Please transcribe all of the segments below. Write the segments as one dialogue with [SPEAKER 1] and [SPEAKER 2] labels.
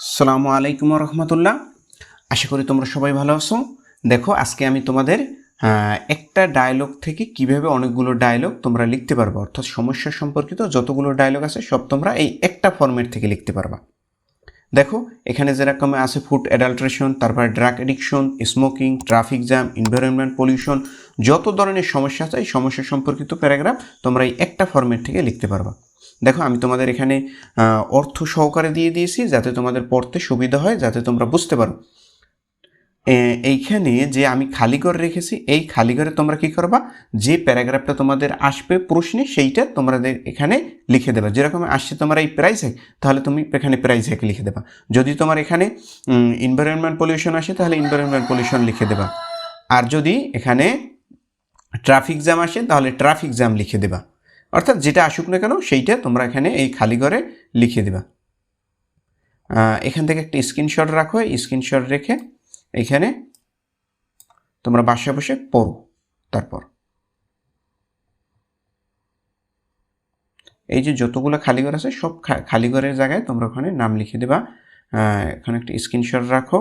[SPEAKER 1] আসসালামু আলাইকুম রহমতুল্লাহ। আশা করি তোমরা সবাই ভালো আছো। দেখো, আজকে আমি তোমাদের একটা ডায়লগ থেকে কীভাবে অনেকগুলো ডায়লগ তোমরা লিখতে পারবে। অর্থাৎ সমস্যা সম্পর্কিত যতগুলো ডায়লগ আছে, সব তোমরা এই একটা ফর্মেট থেকে লিখতে পারবা। দেখো, এখানে যেরকম আছে ফুড অ্যাডাল্ট্রেশন তারপরে drug addiction smoking traffic jam environment pollution যত ধরনের সমস্যা আছে, এই সমস্যা সম্পর্কিত প্যারাগ্রাফ তোমরা এই একটা ফর্মেট থেকে লিখতে পারবা। দেখো, আমি তোমাদের এখানে অর্থ সহকারে দিয়ে দিয়েছি যাতে তোমাদের পড়তে সুবিধা হয়, যাতে তোমরা বুঝতে পারো। এইখানে যে আমি খালি ঘর রেখেছি, এই খালি ঘরে তোমরা কি করবা? যে প্যারাগ্রাফটা তোমাদের আসবে প্রশ্নে, সেইটা তোমাদের এখানে লিখে দেবা। যেরকম আসছে তোমার এই প্রাইস হ্যাক তাহলে তুমি এখানে প্রাইস হ্যাক লিখে দেবা। যদি তোমার এখানে এনভায়রনমেন্ট পলিউশন আসে, তাহলে এনভায়রনমেন্ট পলিউশন লিখে দেবা। আর যদি এখানে ট্রাফিক জ্যাম আসে, তাহলে ট্রাফিক জ্যাম লিখে দেবা। অর্থাৎ যেটা আসুক না কেন, সেইটা তোমরা এখানে এই খালি ঘরে লিখে দেবা। এখান থেকে একটা স্ক্রিনশট রাখো স্ক্রিনশট রেখে এখানে তোমরা বাসায় বসে পড়ো, তারপর। এই যে যতগুলো খালি ঘর আছে, সব খালি ঘরের জায়গায় তোমরা ওখানে নাম লিখে দেবা। এখানে একটা স্ক্রিনশট রাখো।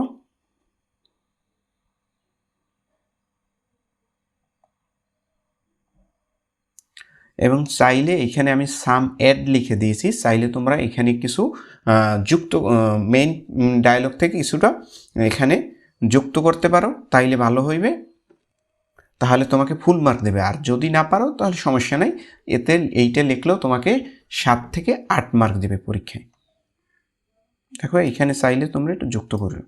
[SPEAKER 1] এবং চাইলে এখানে আমি সাম অ্যাড লিখে দিয়েছি। চাইলে তোমরা এখানে কিছু যুক্ত মেইন ডায়লগ থেকে কিছুটা এখানে যুক্ত করতে পারো, তাইলে ভালো হইবে। তাহলে তোমাকে ফুল মার্ক দেবে। আর যদি না পারো, তাহলে সমস্যা নাই। এতে, এইটা লিখলেও তোমাকে সাত থেকে আট মার্ক দেবে পরীক্ষায়। দেখো, এখানে চাইলে তোমরা একটু যুক্ত করবে